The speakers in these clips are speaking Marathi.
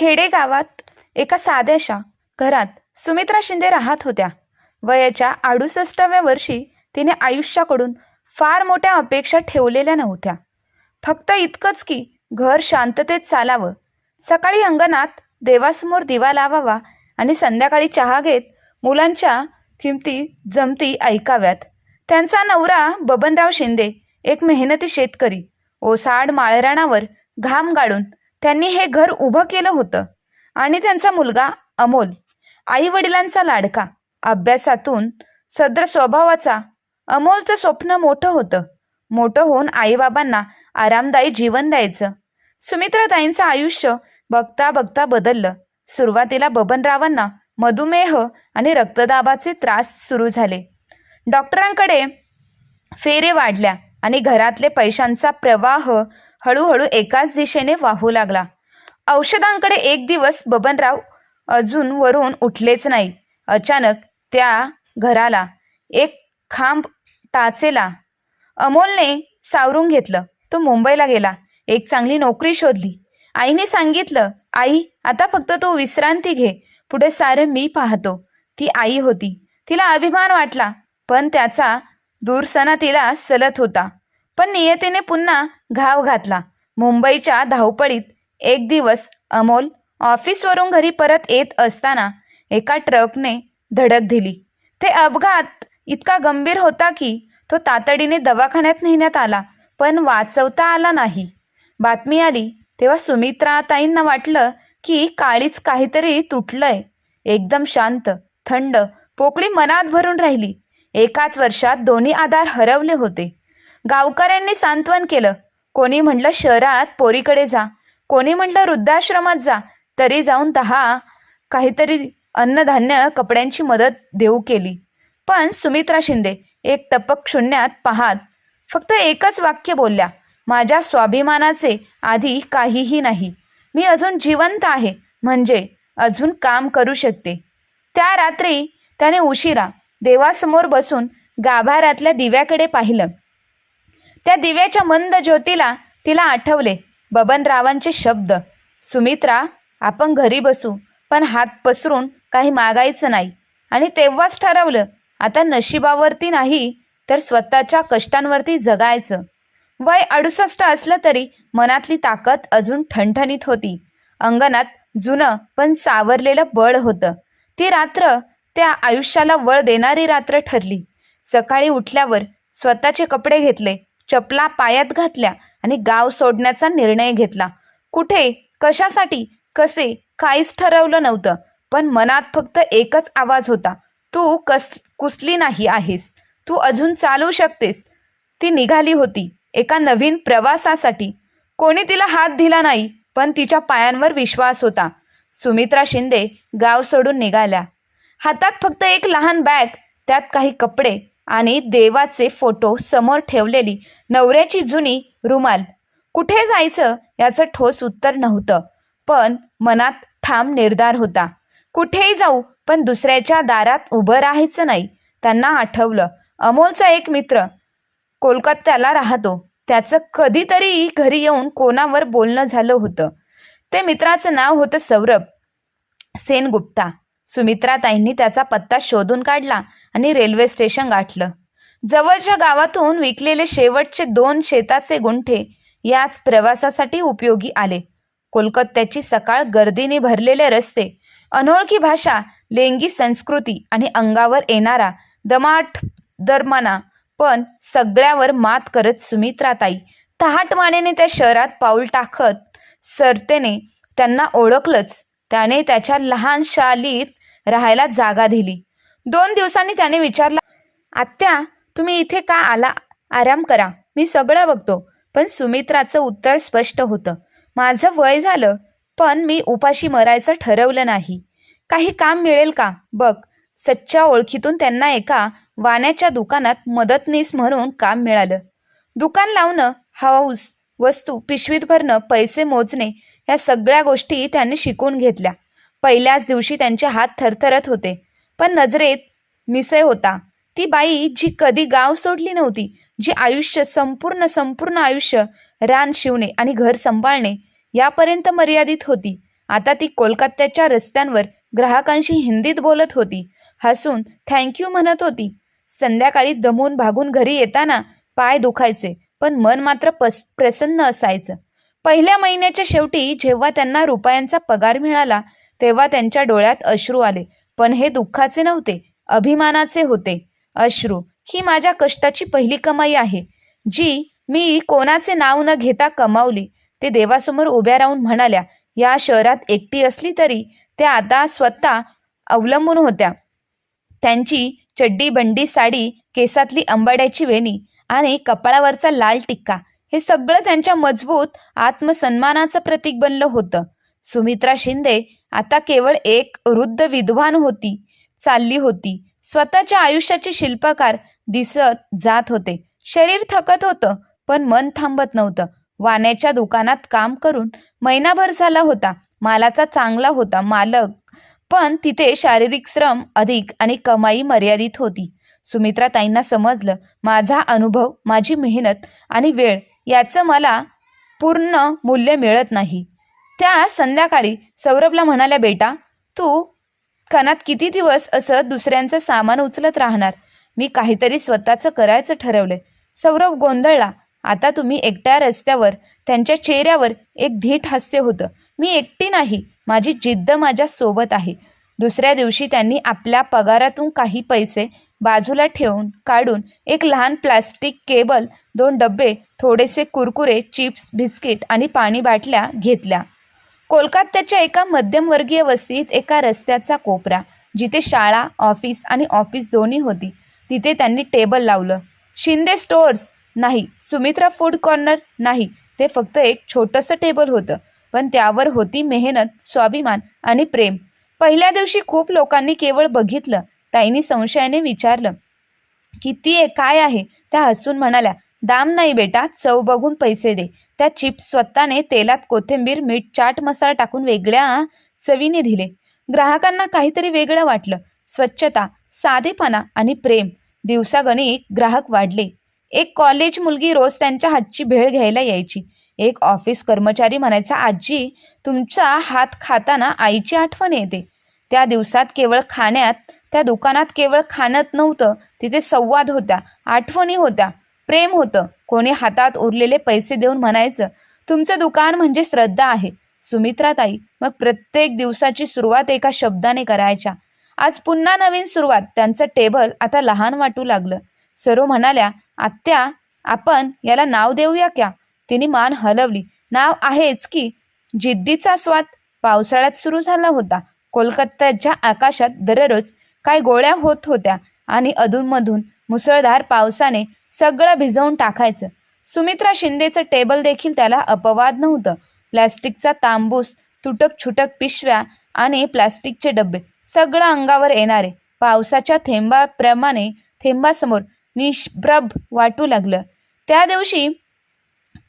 खेडेगावात एका साध्याशा घरात सुमित्रा शिंदे राहत होत्या. वयाच्या अडुसष्टाव्या वर्षी तिने आयुष्याकडून फार मोठ्या अपेक्षा ठेवलेल्या नव्हत्या. फक्त इतकंच की घर शांततेत चालावं. सकाळी अंगणात देवासमोर दिवा लावावा आणि संध्याकाळी चहा घेत मुलांच्या किमती जमती ऐकाव्यात. त्यांचा नवरा बबनराव शिंदे एक मेहनती शेतकरी. ओसाड माळराणावर घाम गाळून त्यांनी हे घर उभं केलं होतं. आणि त्यांचा मुलगा अमोल आई वडिलांचा लाडका. अभ्यासातून सद्र स्वभावाचा अमोलचं स्वप्न मोठं होतं. मोठं होऊन आईबाबांना आरामदायी जीवन द्यायचं. सुमित्राताईंचं आयुष्य बघता बघता बदललं. सुरुवातीला बबनरावांना मधुमेह आणि रक्तदाबाचे त्रास सुरू झाले. डॉक्टरांकडे फेरे वाढल्या आणि घरातले पैशांचा प्रवाह हळूहळू एकाच दिशेने वाहू लागला. औषधांकडे एक दिवस बबनराव अजून वरून उठलेच नाही. अचानक त्या घराला एक खांब टाचेला. अमोलने सावरून घेतलं. तो मुंबईला गेला. एक चांगली नोकरी शोधली. आईने सांगितलं आई आता फक्त तू विश्रांती घे. पुढे सारं मी पाहतो. ती आई होती. तिला अभिमान वाटला पण त्याचा दूरसना तिला सलत होता. पण नियतीने पुन्हा घाव घातला. मुंबईच्या धावपळीत एक दिवस अमोल ऑफिसवरून घरी परत येत असताना एका ट्रकने धडक दिली. ते अपघात इतका गंभीर होता की तो तातडीने दवाखान्यात नेण्यात आला पण वाचवता आला नाही. बातमी आली तेव्हा सुमित्रा ताईंना वाटलं की काळीच काहीतरी तुटलंय. एकदम शांत थंड पोकळी मनात भरून राहिली. एकाच वर्षात दोन्ही आधार हरवले होते. गावकऱ्यांनी सांत्वन केलं. कोणी म्हटलं शहरात पोरीकडे जा. कोणी म्हटलं वृद्धाश्रमात जा. तरी जाऊन दहा काहीतरी अन्नधान्य कपड्यांची मदत देऊ केली. पण सुमित्रा शिंदे एक टपक शून्यात पाहात फक्त एकच वाक्य बोलल्या. माझ्या स्वाभिमानाचे आधी काहीही नाही. मी अजून जिवंत आहे. म्हणजे अजून काम करू शकते. त्या रात्री त्याने उशिरा देवासमोर बसून गाभाऱ्यातल्या दिव्याकडे पाहिलं. त्या दिव्याच्या मंद ज्योतीला तिला आठवले. बबनरावांचे शब्द. सुमित्रा आपण घरी बसू पण हात पसरून काही मागायचं नाही. आणि तेव्हाच ठरवलं आता नशिबावरती नाही तर स्वतःच्या कष्टांवरती जगायचं. वय अडुसष्ट असलं तरी मनातली ताकद अजून ठणठणीत होती. अंगणात जुनं पण सावरलेलं बळ होतं. ती रात्र त्या आयुष्याला वळ देणारी रात्र ठरली. सकाळी उठल्यावर स्वतःचे कपडे घेतले चपला पायात घातल्या आणि गाव सोडण्याचा निर्णय घेतला. कुठे कशासाठी कसे काहीच ठरवलं नव्हतं पण मनात फक्त एकच आवाज होता. तू कस कुसली नाही आहेस? तू अजून चालू शकतेस? ती निघाली होती एका नवीन प्रवासासाठी. कोणी तिला हात दिला नाही पण तिच्या पायांवर विश्वास होता. सुमित्रा शिंदे गाव सोडून निघाल्या. हातात फक्त एक लहान बॅग त्यात काही कपडे आणि देवाचे फोटो समोर ठेवलेली नवऱ्याची जुनी रुमाल. कुठे जायचं याचं ठोस उत्तर नव्हतं पण मनात ठाम निर्धार होता. कुठेही जाऊ पण दुसऱ्याच्या दारात उभं राहायचं नाही. त्यांना आठवलं अमोलचा एक मित्र कोलकात्याला राहतो. त्याचं कधीतरी घरी येऊन कोणावर बोलणं झालं होतं. ते मित्राचं नाव होतं सौरभ सेनगुप्ता. सुमित्राताईंनी त्याचा पत्ता शोधून काढला. आणि रेल्वे स्टेशन गाठलं. जवळच्या गावातून विकलेले शेवटचे दोन शेताचे गुंठे याच प्रवासासाठी उपयोगी आले. कोलकात्याची सकाळ गर्दीने भरलेले रस्ते अनोळखी भाषा लेंगी संस्कृती आणि अंगावर येणारा दमाट दरमाना पण सगळ्यावर मात करत सुमित्राताई तहाटमानेने त्या शहरात पाऊल टाकत सरतेने त्यांना ओळखलंच. त्याने त्याच्या लहान शालीत राहायला जागा दिली. दोन दिवसांनी त्याने विचारला आत्या तुम्ही इथे का आला? आराम करा. मी सगळं बघतो. पण सुमित्राचं उत्तर स्पष्ट होतं. माझं वय झालं पण मी उपाशी मरायचं ठरवलं नाही. काही काम मिळेल का? बघ. सच्च्या ओळखीतून त्यांना एका वाण्याच्या दुकानात मदतनीस म्हणून काम मिळालं. दुकान लावणं हाऊस वस्तू पिशवीत भरणं पैसे मोजणे या सगळ्या गोष्टी त्यांनी शिकून घेतल्या. पहिल्याच दिवशी त्यांचे हात थरथरत होते. पण नजरेत मिसळ होता. ती बाई जी कधी गाव सोडली नव्हती जी आयुष्य संपूर्ण संपूर्ण आयुष्य रान शिवणे आणि घर सांभाळणे यापर्यंत मर्यादित होती. आता ती कोलकात्याच्या रस्त्यांवर ग्राहकांशी हिंदीत बोलत होती. हसून थँक्यू म्हणत होती. संध्याकाळी दमून भागून घरी येताना पाय दुखायचे पण मन मात्र पस प्रसन्न असायचं. पहिल्या महिन्याच्या शेवटी जेव्हा त्यांना रुपयांचा पगार मिळाला तेव्हा त्यांच्या डोळ्यात अश्रू आले. पण हे दुःखाचे नव्हते अभिमानाचे होते. अश्रू ही माझ्या कष्टाची पहिली कमाई आहे. जी मी कोणाचे नाव न घेता कमावली ते देवासमोर उभ्या राहून म्हणाल्या या शहरात एकटी असली तरी त्या आता स्वतः अवलंबून होत्या. त्यांची चड्डी बंडी साडी केसातली अंबाड्याची वेणी आणि कपाळावरचा लाल टिक्का हे सगळं त्यांच्या मजबूत आत्मसन्मानाचं प्रतीक बनलं होतं. सुमित्रा शिंदे आता केवळ एक वृद्ध विद्वान होती चालली होती. स्वतःच्या आयुष्याचे शिल्पकार दिसत जात होते. शरीर थकत होतं पण मन थांबत नव्हतं. वाण्याच्या दुकानात काम करून महिनाभर झाला होता. मालाचा चांगला होता मालक पण तिथे शारीरिक श्रम अधिक आणि कमाई मर्यादित होती. सुमित्रा ताईंना समजलं माझा अनुभव माझी मेहनत आणि वेळ याचं मला पूर्ण मूल्य मिळत नाही. त्या संध्याकाळी सौरभला म्हणाल्या बेटा तू खनात किती दिवस असं दुसऱ्यांचं सामान उचलत राहणार? मी काहीतरी स्वतःचं करायचं ठरवलंय. सौरभ गोंधळला. आता तुम्ही एकट्या रस्त्यावर त्यांच्या चेहऱ्यावर एक धीट हास्य होतं. मी एकटी नाही माझी जिद्द माझ्या सोबत आहे. दुसऱ्या दिवशी त्यांनी आपल्या पगारातून काही पैसे बाजूला ठेवून काढून एक लहान प्लास्टिक केबल दोन डबे थोडेसे कुरकुरे चिप्स बिस्किट आणि पाणी बाटल्या घेतल्या. कोलकात्याच्या एका मध्यमवर्गीय वस्तीत एका रस्त्याचा कोपरा जिथे शाळा ऑफिस आणि ऑफिस दोन्ही होती. तिथे त्यांनी टेबल लावलं. शिंदे स्टोअर्स? नाही. Sumitra food corner? नाही. ते फक्त एक छोटंसं टेबल होतं. पण त्यावर होती मेहनत स्वाभिमान आणि प्रेम. पहिल्या दिवशी खूप लोकांनी केवळ बघितलं. ताईंनी संशयाने विचारलं किती आहे? काय आहे? त्या हसून म्हणाल्या दाम नाही बेटा चव बघून पैसे दे. त्या चिप्स स्वतःने तेलात कोथिंबीर मीठ चाट मसाला टाकून वेगळ्या चवीने दिले. ग्राहकांना काहीतरी वेगळं वाटलं. स्वच्छता साधेपणा आणि प्रेम. दिवसागणिक ग्राहक वाढले. एक कॉलेज मुलगी रोज त्यांच्या हातची भेळ घ्यायला यायची. एक ऑफिस कर्मचारी म्हणायचा आजी तुमचा हात खाताना आईची आठवण येते. त्या दिवसात केवळ खाण्यात त्या दुकानात केवळ खाणत नव्हतं तिथे संवाद होत्या आठवणी होत्या. प्रेम होतं. कोणी हातात उरलेले पैसे देऊन म्हणायचं तुमचं दुकान म्हणजे श्रद्धा आहे. सुमित्राताई मग प्रत्येक दिवसाची सुरुवात एका शब्दाने करायच्या. आज पुन्हा नवीन सुरुवात. त्यांचं टेबल आता लहान वाटू लागलं. सरू म्हणाल्या आत्या आपण याला नाव देऊया क्या? तिने मान हलवली. नाव आहेच की जिद्दीचा स्वाद पावसाळ्यात सुरू झाला होता. कोलकात्याच्या आकाशात दररोज काय गोळ्या होत होत्या आणि अधूनमधून मुसळधार पावसाने सगळं भिजवून टाकायचं. सुमित्रा शिंदेचं टेबल देखील त्याला अपवाद नव्हतं. प्लॅस्टिकचा तांबूस तुटक छुटक पिशव्या आणि प्लॅस्टिकचे डबे सगळं अंगावर येणारे. पावसाच्या थेंबाप्रमाणे थेंबासमोर निष्प्रभ वाटू लागलं. त्या दिवशी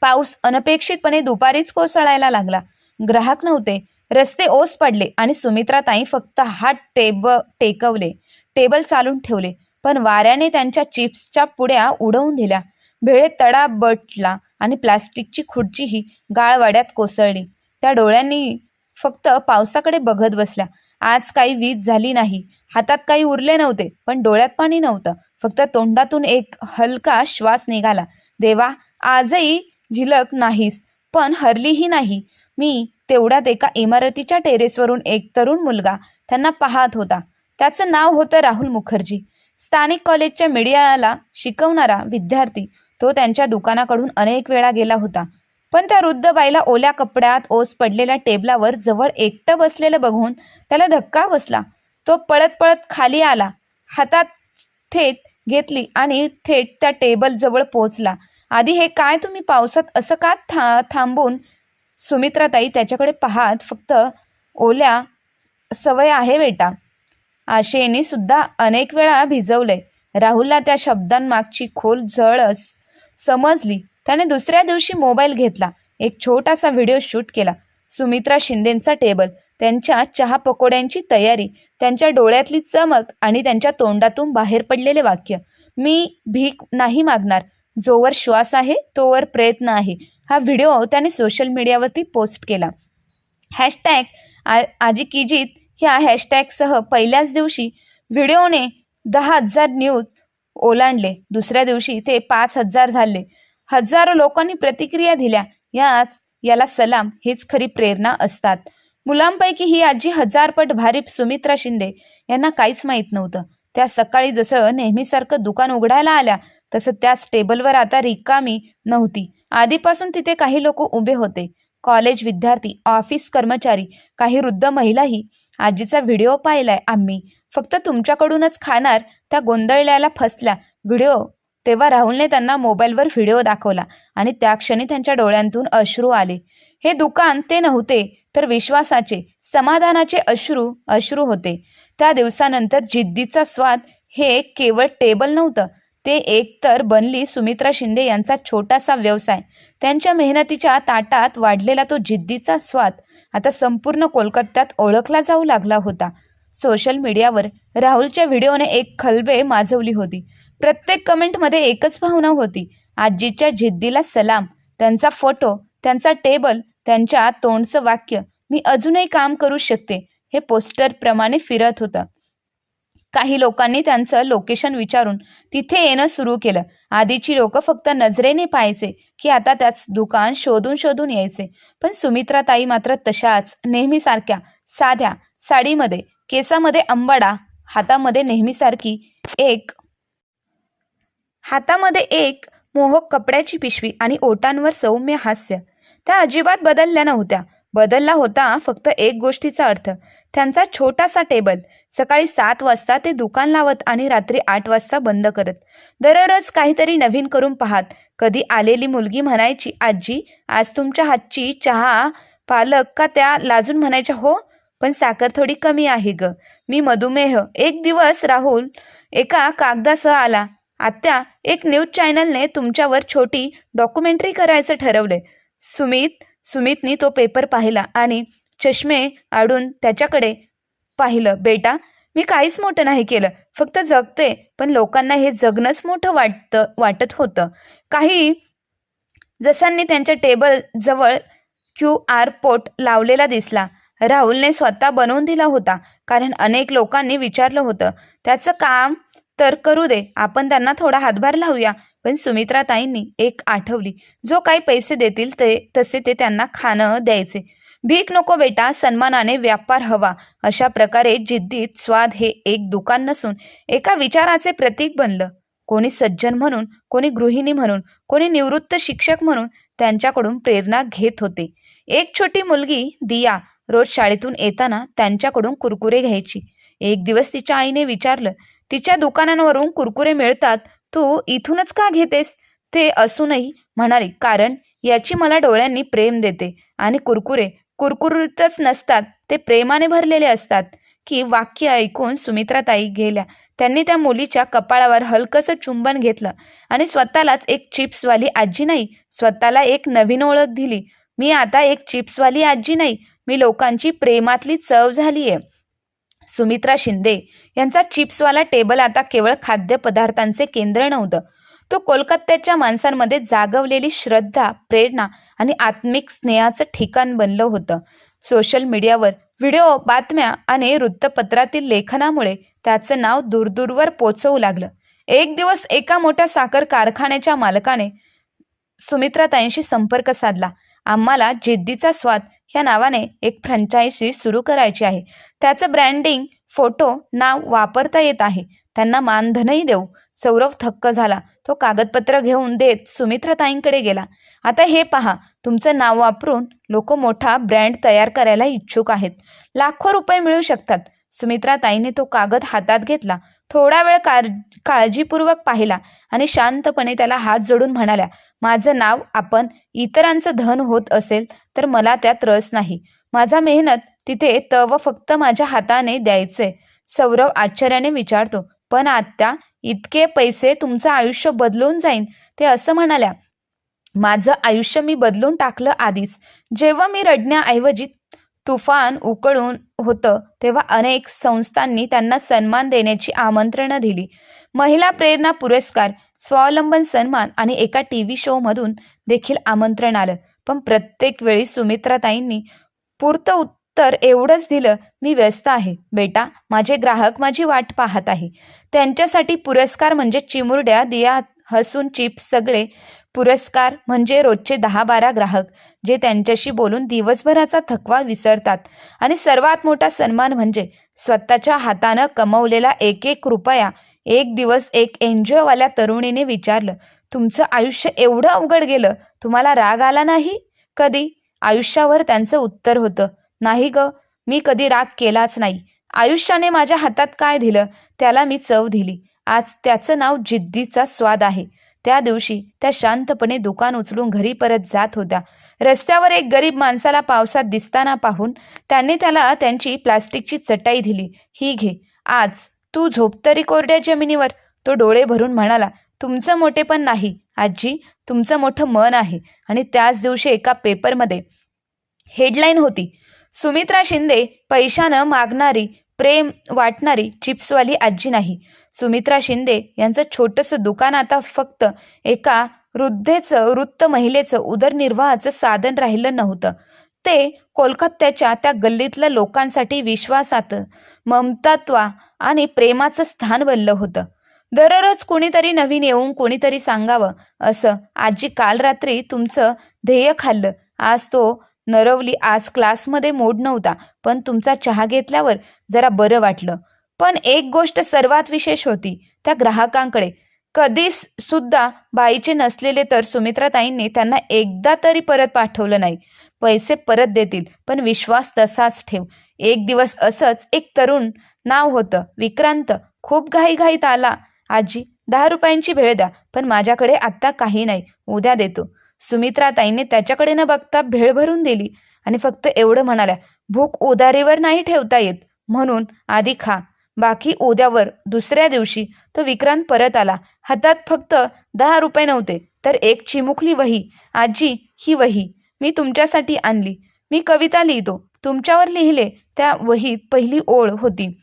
पाऊस अनपेक्षितपणे दुपारीच कोसळायला लागला. ग्राहक नव्हते. रस्ते ओस पडले आणि सुमित्राताई फक्त हात टेब टेकवले. टेबल चालून ठेवले. पण वाऱ्याने त्यांच्या चिप्सच्या पुड्या उडवून दिल्या. भेळेत तडा बटला आणि प्लास्टिकची खुर्चीही गाळवाड्यात कोसळली. त्या डोळ्यांनी फक्त पावसाकडे बघत बसल्या. आज काही वीज झाली नाही. हातात काही उरले नव्हते पण डोळ्यात पाणी नव्हतं. फक्त तोंडातून एक हलका श्वास निघाला. देवा आजही झिलक नाहीस पण हरलीही नाही. मी तेवढ्यात एका इमारतीच्या टेरेसवरून एक तरुण मुलगा त्यांना पाहत होता. त्याचं नाव होतं राहुल मुखर्जी. स्थानिक कॉलेजच्या मीडियाला शिकवणारा विद्यार्थी तो त्यांच्या दुकानाकडून अनेक वेळा गेला होता. पण त्या वृद्ध बाईला ओल्या कपड्यात ओस पडलेल्या टेबलावर जवळ एकटं बसलेलं बघून त्याला धक्का बसला. तो पळत पळत खाली आला. हातात थेट घेतली आणि थेट त्या टेबल जवळ पोहोचला. आधी हे काय तुम्ही पावसात असं का था थांबून सुमित्राताई त्याच्याकडे पाहात फक्त ओल्या सवय आहे बेटा. आशेने सुद्धा अनेक वेळा भिजवले. राहुलला त्या शब्दांमागची खोल जळच समजली. त्याने दुसऱ्या दिवशी मोबाईल घेतला. एक छोटासा व्हिडिओ शूट केला. सुमित्रा शिंदेंचा टेबल त्यांच्या चहा पकोड्यांची तयारी त्यांच्या डोळ्यातली चमक आणि त्यांच्या तोंडातून बाहेर पडलेले वाक्य. मी भीक नाही मागणार. जोवर श्वास आहे तोवर प्रयत्न आहे. हा व्हिडिओ त्याने सोशल मीडियावरती पोस्ट केला. हॅशटॅग आ आजी किजीत ह्या हॅशटॅगसह पहिल्याच दिवशी व्हिडिओने दहा हजार न्यूज ओलांडले. दुसऱ्या दिवशी ते पाच हजार झाले. हजारो लोकांनी प्रतिक्रिया दिल्या. याच याला सलाम हीच खरी प्रेरणा असतात. मुलांपैकी ही आजी हजारपट भारी सुमित्रा शिंदे यांना काहीच माहीत नव्हतं. त्या सकाळी जसं नेहमीसारखं दुकान उघडायला आल्या तसं त्याच टेबलवर आता रिकामी नव्हती. आधीपासून तिथे काही लोक उभे होते. कॉलेज विद्यार्थी ऑफिस कर्मचारी काही वृद्ध महिलाही आजीचा व्हिडिओ पाहिलाय आम्ही. फक्त तुमच्याकडूनच खाणार. त्या गोंधळल्याला फसल्या. व्हिडिओ. तेव्हा राहुलने त्यांना मोबाईलवर व्हिडिओ दाखवला आणि त्या क्षणी त्यांच्या डोळ्यांतून अश्रू आले. हे दुकान ते नव्हते तर विश्वासाचे समाधानाचे अश्रू अश्रू होते. त्या दिवसानंतर जिद्दीचा स्वाद हे केवळ टेबल नव्हतं ते एकतर बनली सुमित्रा शिंदे यांचा छोटासा व्यवसाय. त्यांच्या मेहनतीच्या ताटात वाढलेला तो जिद्दीचा स्वाद. आता संपूर्ण कोलकात्यात ओळखला जाऊ लागला होता. सोशल मीडियावर राहुलच्या व्हिडिओने एक खलबे माजवली होती. प्रत्येक कमेंटमध्ये एकच भावना होती. आजीच्या जिद्दीला सलाम त्यांचा फोटो त्यांचा टेबल त्यांच्या तोंडचं वाक्य मी अजूनही काम करू शकते हे पोस्टरप्रमाणे फिरत होतं. काही लोकांनी त्यांचं लोकेशन विचारून तिथे येणं सुरू केलं. आधीची लोक फक्त नजरेने पाहायचे की आता त्याच दुकान शोधून शोधून यायचे. पण सुमित्राताई मात्र तशाच नेहमीसारख्या साध्या साडीमध्ये केसामध्ये अंबाडा हातामध्ये नेहमीसारखी एक हातामध्ये एक मोहक कपड्याची पिशवी आणि ओटांवर सौम्य हास्य. त्या अजिबात बदलल्या नव्हत्या. बदलला होता फक्त एक गोष्टीचा अर्थ. त्यांचा छोटासा टेबल सकाळी सात वाजता ते दुकान लावत आणि रात्री आठ वाजता बंद करत. दररोज काहीतरी नवीन करून पाहात. कधी आलेली मुलगी म्हणायची आजी आज तुमच्या हातची चहा पालक का त्या लाजून म्हणायच्या हो? पण साखर थोडी कमी आहे ग. मी मधुमेह. एक दिवस राहुल एका कागदासह आला. आत्या एक न्यूज चॅनलने तुमच्यावर छोटी डॉक्युमेंटरी करायचं ठरवले सुमित सुमितनी तो पेपर पाहिला आणि चष्मे आडून त्याच्याकडे पाहिलं बेटा मी काहीच मोठं नाही केलं फक्त जगते पण लोकांना हे जगणंच मोठं वाटतं वाटत होतं. काही जसांनी त्यांच्या टेबल जवळ क्यू आर पोट लावलेला दिसला राहुलने स्वतः बनवून दिला होता कारण अनेक लोकांनी विचारलं होतं त्याचं काम तर करू दे आपण त्यांना थोडा हातभार लावूया पण सुमित्राताईंनी एक आठवली. जो काही पैसे देतील ते तसे ते त्यांना खाणं द्यायचे. भीक नको बेटा सन्मानाने व्यापार हवा. अशा प्रकारे जिद्दीत स्वाद हे एक दुकान नसून एका विचाराचे प्रतीक बनलं. कोणी सज्जन म्हणून कोणी गृहिणी म्हणून कोणी निवृत्त शिक्षक म्हणून त्यांच्याकडून प्रेरणा घेत होते. एक छोटी मुलगी दिया रोज शाळेतून येताना त्यांच्याकडून कुरकुरे घ्यायची. एक दिवस तिच्या आईने विचारलं तिच्या दुकानांवरून कुरकुरे मिळतात? तू इथूनच का घेतेस? ते असूनही म्हणाली कारण याची मला डोळ्यांनी प्रेम देते आणि कुरकुरे कुरकुरीतच नसतात ते प्रेमाने भरलेले असतात की वाक्य ऐकून सुमित्राताई गेल्या. त्यांनी त्या मुलीच्या कपाळावर हलकंसं चुंबन घेतलं आणि स्वतःलाच एक चिप्सवाली आजी नाही स्वतःला एक नवीन ओळख दिली. मी आता एक चिप्सवाली आजी नाही मी लोकांची प्रेमातली चव झाली आहे सुमित्रा शिंदे यांचा चिप्सवाला टेबल आता केवळ खाद्यपदार्थांचे केंद्र नव्हतं. तो कोलकात्याच्या माणसांमध्ये जागवलेली श्रद्धा प्रेरणा आणि आत्मिक स्नेहाचं ठिकाण बनलं होतं. सोशल मीडियावर व्हिडिओ बातम्या आणि वृत्तपत्रातील लेखनामुळे त्याचं नाव दूरदूरवर पोचवू लागलं. एक दिवस एका मोठ्या साखर कारखान्याच्या मालकाने सुमित्राताईंशी संपर्क साधला. आम्हाला जिद्दीचा स्वाद ह्या नावाने एक फ्रँचायझी सुरू करायची आहे. त्याचं ब्रँडिंग फोटो नाव वापरता येत आहे. त्यांना मानधनही देऊ. सौरव थक्क झाला. तो कागदपत्र घेऊन देत सुमित्राताईंकडे गेला. आता हे पहा. तुमचं नाव वापरून लोक मोठा ब्रँड तयार करायला इच्छुक आहेत. लाखो रुपये मिळू शकतात. सुमित्राताईने तो कागद हातात घेतला. थोडा वेळ कार काळजीपूर्वक पाहिला आणि शांतपणे त्याला हात जोडून म्हणाल्या माझं नाव आपण इतरांचं धन होत असेल तर मला त्यात रस नाही. माझा मेहनत तिथे तव फक्त माझ्या हाताने द्यायचे. सौरव आश्चर्याने विचारतो पण आत्या इतके पैसे तुमचं आयुष्य बदलून जाईन? ते असं म्हणाल्या माझं आयुष्य मी बदलून टाकलं आधीच. जेव्हा मी रडण्याऐवजी तुफान उकळून होतं तेव्हा अनेक संस्थांनी त्यांना सन्मान देण्याची आमंत्रणं दिली. महिला प्रेरणा पुरस्कार स्वावलंबन सन्मान आणि एका टी व्ही शोमधून देखील आमंत्रण आलं. पण प्रत्येक वेळी सुमित्राताईंनी पुरतं उत्तर एवढंच दिलं मी व्यस्त आहे. बेटा माझे ग्राहक माझी वाट पाहत आहे. त्यांच्यासाठी पुरस्कार म्हणजे चिमुरड्या दिया हसून चिप्स सगळे पुरस्कार म्हणजे रोजचे दहा बारा ग्राहक जे त्यांच्याशी बोलून दिवसभराचा थकवा विसरतात. आणि सर्वात मोठा सन्मान म्हणजे स्वतःच्या हातानं कमवलेला एक एक रुपया एक दिवस एक एन्जॉयवाल्या तरुणीने विचारलं तुमचं आयुष्य एवढं अवघड गेलं तुम्हाला राग आला नाही? कधी? आयुष्यावर त्यांचं उत्तर होतं. नाही ग मी कधी राग केलाच नाही. आयुष्याने माझ्या हातात काय दिलं त्याला मी चव दिली. आज त्याचं नाव जिद्दीचा स्वाद आहे. त्या दिवशी त्या शांतपणे दुकान उचलून घरी परत जात होत्या. रस्त्यावर एक गरीब माणसाला पावसात दिसताना पाहून त्यांनी त्याला त्यांची प्लास्टिकची चटाई दिली. ही घे. आज तू झोप तरी कोरड्या जमिनीवर. तो डोळे भरून म्हणाला तुमचं मोठेपण नाही. आजी तुमचं मोठं मन आहे. आणि त्याच दिवशी एका पेपरमध्ये हेडलाईन होती. सुमित्रा शिंदे पैशानं मागणारी प्रेम वाटणारी चिप्सवाली आजी नाही. सुमित्रा शिंदे यांचं छोटंसं दुकान आता फक्त एका वृद्धेचं वृत्त महिलेचं उदरनिर्वाहाचं साधन राहिलं नव्हतं. ते कोलकात्याच्या त्या गल्लीतल्या लोकांसाठी विश्वासात ममतात्वा आणि प्रेमाचं स्थान बनलं होतं. दररोज कोणीतरी नवीन येऊन कोणीतरी सांगावं असं आजी काल रात्री तुमचं ध्येय खाल्लं. आज तो नरवली आज क्लासमध्ये मूड नव्हता पण तुमचा चहा घेतल्यावर जरा बरं वाटलं. पण एक गोष्ट सर्वात विशेष होती त्या ग्राहकांकडे. कधीच सुद्धा बाईचे नसलेले तर सुमित्राताईंनी त्यांना एकदा तरी परत पाठवलं नाही. पैसे परत देतील पण विश्वास तसाच ठेव. एक दिवस असंच एक तरुण नाव होतं विक्रांत. खूप घाईघाईत आला आजी दहा रुपयांची भेळ द्या पण माझ्याकडे आत्ता काही नाही उद्या देतो. सुमित्राताईने त्याच्याकडे न बघता भेळ भरून दिली आणि फक्त एवढं म्हणाल्या भूक उधारीवर नाही ठेवता येत. म्हणून आधी खा. बाकी उद्यावर दुसऱ्या दिवशी. तो विक्रांत परत आला. हातात फक्त दहा रुपये नव्हते तर एक चिमुकली वही. आजी ही वही मी तुमच्यासाठी आणली. मी कविता लिहितो. तुमच्यावर लिहिले त्या वहीत पहिली ओळ होती.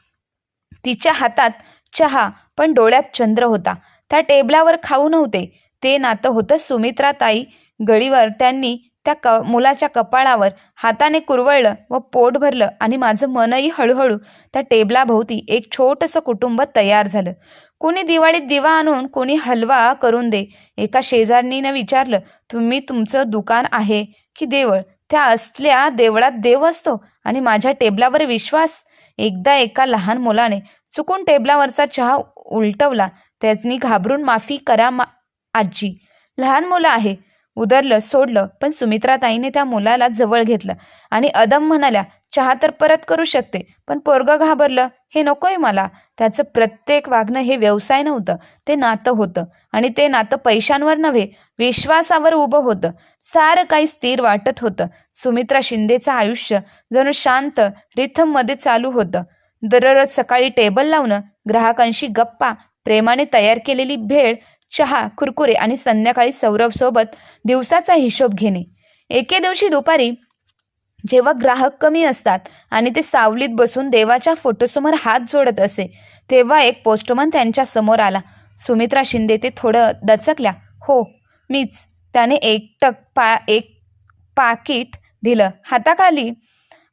तिच्या हातात चहा पण डोळ्यात चंद्र होता. त्या टेबलावर खाऊ नव्हते. ते नातं होतं सुमित्राताई गळीवर त्यांनी त्या क मुलाच्या कपाळावर हाताने कुरवळलं व पोट भरलं आणि माझं मनही हळूहळू त्या टेबलाभोवती एक छोटंसं कुटुंब तयार झालं. कोणी दिवाळीत दिवा आणून कोणी हलवा करून दे एका शेजारणीनं विचारलं तुम्ही तुमचं दुकान आहे की देवळ? त्या असल्या देवळात देव असतो आणि माझ्या टेबलावर विश्वास? एकदा एका लहान मुलाने चुकून टेबलावरचा चहा उलटवला. त्यांनी घाबरून माफी करा मा आजी लहान मुलं आहे उदरलं सोडलं पण सुमित्राताईने त्या मुलाला जवळ घेतलं आणि अदम म्हणाल्या चहा तर परत करू शकते पण पोरगं घाबरलं हे नकोय मला. त्याचं प्रत्येक वागणं हे व्यवसाय नव्हतं ते नातं होतं आणि ते नातं पैशांवर नव्हे विश्वासावर उभं होतं. सारं काही स्थिर वाटत होतं. सुमित्रा शिंदेचं आयुष्य जणू शांत रिथममध्ये चालू होतं. दररोज सकाळी टेबल लावणं ग्राहकांशी गप्पा प्रेमाने तयार केलेली भेळ चहा कुरकुरे आणि संध्याकाळी सौरभसोबत दिवसाचा हिशोब घेणे. एके दिवशी दुपारी जेव्हा ग्राहक कमी असतात आणि ते सावलीत बसून देवाच्या फोटोसमोर हात जोडत असे तेव्हा एक पोस्टमन त्यांच्यासमोर आला. सुमित्रा शिंदे ते थोडं दचकल्या. हो मीच. त्याने एकटक पा एक पाकिट दिलं. हाताखाली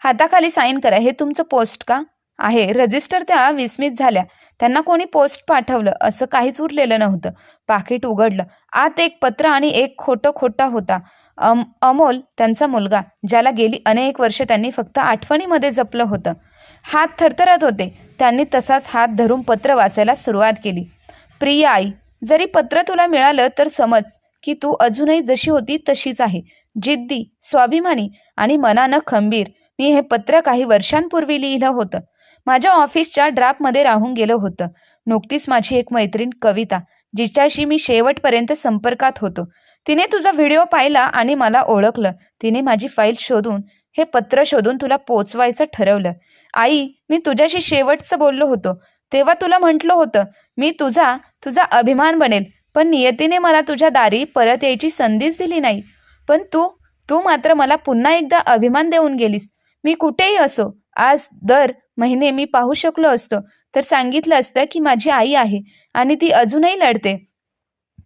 हाताखाली साईन करा. हे तुमचं पोस्ट का? आहे. रजिस्टर त्या विस्मित झाल्या. त्यांना कोणी पोस्ट पाठवलं? असं काहीच उरलेलं नव्हतं. पाकिट उघडलं. आत एक पत्र आणि एक खोटं खोटा होता. अम अमोल त्यांचा मुलगा ज्याला गेली अनेक वर्ष त्यांनी फक्त आठवणीमध्ये जपलं होतं. हात थरथरत होते. त्यांनी तसाच हात धरून पत्र वाचायला सुरुवात केली. प्रिय आई जरी पत्र तुला मिळालं तर समज की तू अजूनही जशी होती तशीच आहे. जिद्दी स्वाभिमानी आणि मनानं खंबीर. मी हे पत्र काही वर्षांपूर्वी लिहिलं होतं. माझ्या ऑफिसच्या ड्राफ्टमध्ये राहून गेलं होतं. नुकतीच माझी एक मैत्रीण कविता जिच्याशी मी शेवटपर्यंत संपर्कात होतो. तिने तुझा व्हिडिओ पाहिला आणि मला ओळखलं. तिने माझी फाईल शोधून हे पत्र शोधून तुला पोचवायचं ठरवलं. आई मी तुझ्याशी शेवटचं बोललो होतो. तेव्हा तुला म्हटलं होतं मी तुझा तुझा अभिमान बनेल पण नियतीने मला तुझ्या दारी परत यायची संधीच दिली नाही. पण तू तू मात्र मला पुन्हा एकदा अभिमान देऊन गेलीस. मी कुठेही असो आज दर महिने मी पाहू शकलो असतो. तर सांगितलं असतं की माझी आई आहे आणि ती अजूनही लढते.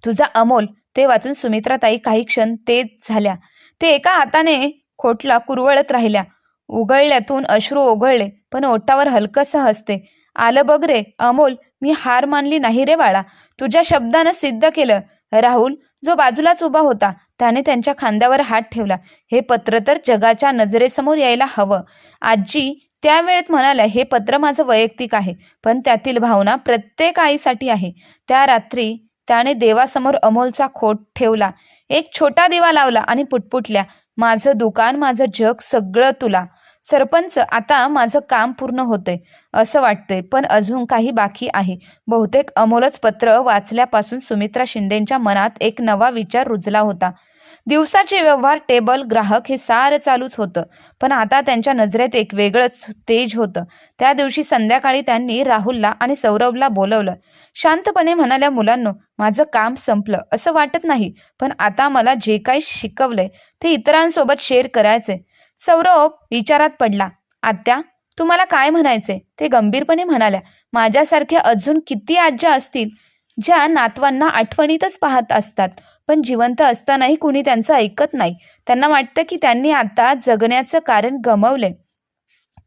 तुझा अमोल ते वाचून सुमित्राताई काही क्षण तेच झाल्या. ते एका हाताने खोटला कुरवळत राहिल्या. उघडल्यातून अश्रू ओघळले पण ओठावर हलकंसं हसते. आलं बघ रे अमोल मी हार मानली नाही रे बाळा. तुझ्या शब्दानं सिद्ध केलं. राहुल जो बाजूलाच उभा होता त्याने त्यांच्या खांद्यावर हात ठेवला. हे पत्र तर जगाच्या नजरेसमोर यायला हवं. आजी त्यावेळेत म्हणाल्या हे पत्र माझं वैयक्तिक आहे पण त्यातील भावना प्रत्येक आईसाठी आहे. त्या रात्री त्याने देवासमोर अमोलचा खोट ठेवला. एक छोटा दिवा लावला आणि पुटपुटल्या माझं दुकान माझं जग सगळं तुला. सरपंच आता माझं काम पूर्ण होतंय असं वाटतंय पण अजून काही बाकी आहे. बहुतेक अमोलच पत्र वाचल्यापासून सुमित्रा शिंदेच्या मनात एक नवा विचार रुजला होता. दिवसाचे व्यवहार टेबल ग्राहक हे सारं चालूच होतं. पण आता त्यांच्या नजरेत एक वेगळंच तेज होतं. त्या दिवशी संध्याकाळी त्यांनी राहुलला आणि सौरभला बोलवलं. शांतपणे म्हणाल्या मुलांनो माझं काम संपलं. असं वाटत नाही पण आता मला जे काही शिकवलंय ते इतरांसोबत शेअर करायचे सौरभ विचारात पडला आत्या तुम्हाला काय म्हणायचे ते गंभीरपणे म्हणाल्या माझ्यासारख्या अजून किती आज्या असतील? ज्या नातवांना आठवणीतच पाहत असतात पण जिवंत असतानाही कुणी त्यांचं ऐकत नाही. त्यांना वाटतं की त्यांनी आता जगण्याचं कारण गमवलंय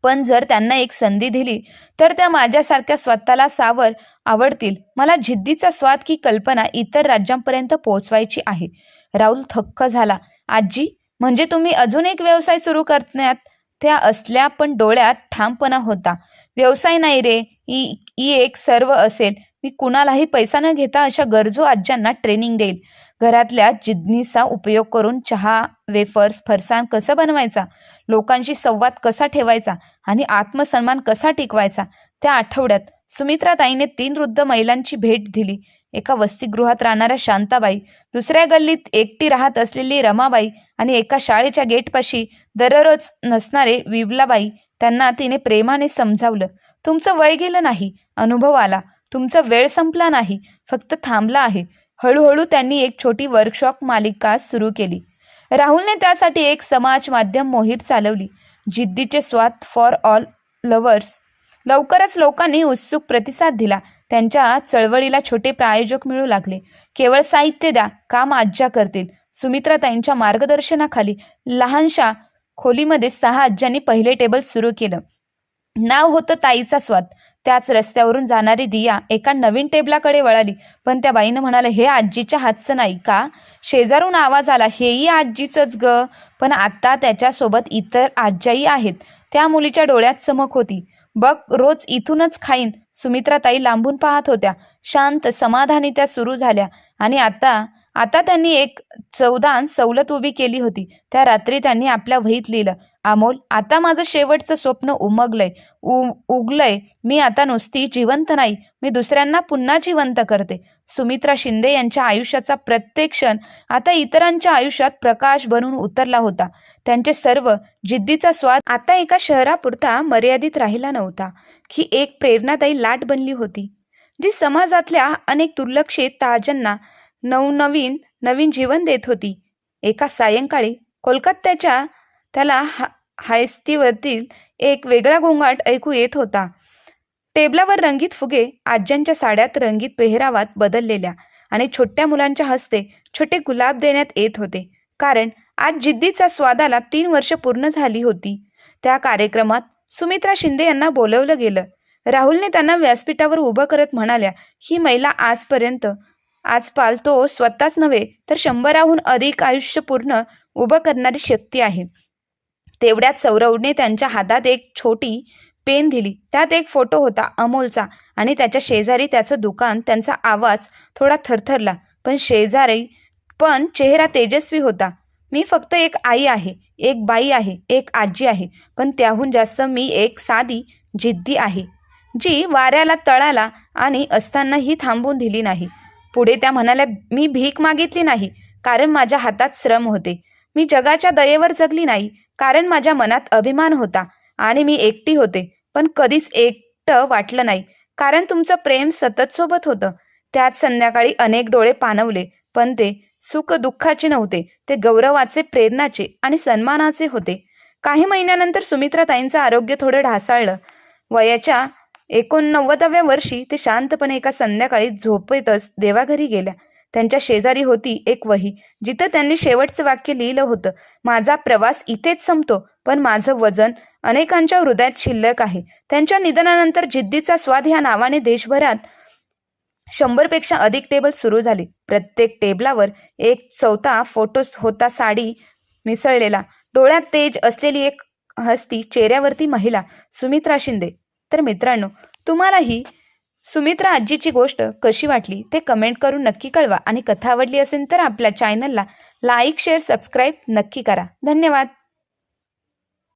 पण जर त्यांना एक संधी दिली तर त्या माझ्यासारख्या स्वतःला सावर आवडतील. मला जिद्दीचा स्वाद की कल्पना इतर राज्यांपर्यंत पोहोचवायची आहे. राहुल थक्क झाला. आजी म्हणजे तुम्ही अजून एक व्यवसाय सुरू करण्यात त्या असल्या पण डोळ्यात ठामपणा होता. व्यवसाय नाही रे ही ई एक सर्व असेल. मी कुणालाही पैसा न घेता अशा गरजू आज्यांना ट्रेनिंग देईल. घरातल्या जिद्नीचा उपयोग करून चहा वेफर्स फरसाण कसं बनवायचा? लोकांशी संवाद कसा ठेवायचा? आणि आत्मसन्मान कसा टिकवायचा? त्या आठवड्यात सुमित्राताईने तीन वृद्ध महिलांची भेट दिली. एका वसतिगृहात राहणाऱ्या शांताबाई दुसऱ्या गल्लीत एकटी राहत असलेली रमाबाई आणि एका शाळेच्या गेटपाशी दररोज नसणारे विबलाबाई त्यांना तिने प्रेमाने समजावलं. तुमचं वय गेलं नाही. अनुभव आला. तुमचा वेळ संपला नाही फक्त थांबला आहे. हळूहळू त्यांनी एक छोटी वर्कशॉप मालिका सुरू केली. राहुलने त्यासाठी एक समाज माध्यम मोहीर चालवली जिद्दीचे स्वाद फॉर ऑल लवर्स लवकरच लोकांनी उत्सुक प्रतिसाद दिला. त्यांच्या चळवळीला छोटे प्रायोजक मिळू लागले. केवळ साहित्य द्या काम आज्जा करतील. सुमित्रा त्यांच्या मार्गदर्शनाखाली लहानशा खोलीमध्ये सहा आज्यांनी पहिले टेबल सुरू केलं. नाव होतं ताईचा स्वाद. त्याच रस्त्यावरून जाणारी दिया एका नवीन टेबलाकडे वळाली. पण त्या बाईनं म्हणाले हे आजीच्या हातचं नाही का? शेजारून आवाज आला हेही आजीचंच ग. पण आता त्याच्यासोबत इतर आज्याही आहेत. त्या मुलीच्या डोळ्यात चमक होती. बघ रोज इथूनच खाईन. सुमित्राताई लांबून पाहत होत्या. शांत समाधानी त्या सुरू झाल्या. आणि आता आता त्यांनी एक चौदान सवलत उभी केली होती. त्या रात्री त्यांनी आपल्या वहीत लिहिलं अमोल आता माझं शेवटचं स्वप्न उमगलंय. उ उगलंय. मी आता नुसती जिवंत नाही. मी दुसऱ्यांना पुन्हा जिवंत करते. सुमित्रा शिंदे यांच्या आयुष्याचा प्रत्येक क्षण आता इतरांच्या आयुष्यात प्रकाश बनून उतरला होता. त्यांचे सर्व जिद्दीचा स्वाद आता एका शहरापुरता मर्यादित राहिला नव्हता. ही एक प्रेरणादायी लाट बनली होती. जी समाजातल्या अनेक दुर्लक्षित ताजांना नवनवीन नवीन जीवन देत होती. एका सायंकाळी कोलकात्याच्या त्याला हा हायस्तीवरतील एक वेगळा गोंगाट ऐकू येत होता. टेबलावर रंगीत फुगे आज्यांच्या साड्यात रंगीत पेहरावात बदललेल्या आणि छोट्या मुलांच्या हस्ते छोटे गुलाब देण्यात येत होते. कारण आज जिद्दीचा स्वादाला तीन वर्ष पूर्ण झाली होती. त्या कार्यक्रमात सुमित्रा शिंदे यांना बोलवलं गेलं. राहुलने त्यांना व्यासपीठावर उभं करत म्हणाल्या ही महिला आजपर्यंत आजपाल तो स्वतःच नव्हे तर शंभराहून अधिक आयुष्य पूर्ण उभं करणारी शक्ती आहे. तेवढ्यात सौरवने त्यांच्या हातात एक छोटी पेन दिली. त्यात एक फोटो होता अमोलचा आणि त्याच्या शेजारी त्याचं दुकान. त्यांचा आवाज थोडा थरथरला पण शेजारी पण चेहरा तेजस्वी होता. मी फक्त एक आई आहे एक बाई आहे एक आजी आहे पण त्याहून जास्त मी एक साधी जिद्दी आहे जी वाऱ्याला तळाला आणि असतानाही थांबून दिली नाही. पुढे त्या म्हणाल्या मी भीक मागितली नाही कारण माझ्या हातात श्रम होते. मी जगाच्या दयेवर जगली नाही कारण माझ्या मनात अभिमान होता आणि मी एकटी होते पण कधीच एकटं वाटलं नाही. कारण तुमचं प्रेम सतत सोबत होतं. त्यात संध्याकाळी अनेक डोळे पाणवले पण ते सुख दुःखाचे नव्हते. ते गौरवाचे प्रेरणाचे आणि सन्मानाचे होते. काही महिन्यानंतर सुमित्राताईंचं आरोग्य थोडं ढासाळलं. वयाच्या एकोणनव्वदाव्या वर्षी ते शांतपणे एका संध्याकाळी झोपेतच देवाघरी गेल्या. त्यांच्या शेजारी होती एक वही जिथं त्यांनी शेवटचं वाक्य लिहिलं होतं. माझा प्रवास इथेच संपतो पण माझं वजन अनेकांच्या हृदयात शिल्लक आहे. त्यांच्या निधनानंतर जिद्दीचा स्वाद ह्या नावाने देशभरात शंभरपेक्षा अधिक टेबल सुरू झाली. प्रत्येक टेबलावर एक चौथा फोटो होता साडी मिसळलेला. डोळ्यात तेज असलेली एक हस्ती चेहऱ्यावरती महिला सुमित्रा शिंदे. तर मित्रांनो तुम्हालाही सुमित्रा आजीची गोष्ट कशी वाटली ते कमेंट करून नक्की कळवा. आणि कथा आवडली असेल तर आपल्या चॅनलला लाईक शेअर सबस्क्राईब नक्की करा. धन्यवाद.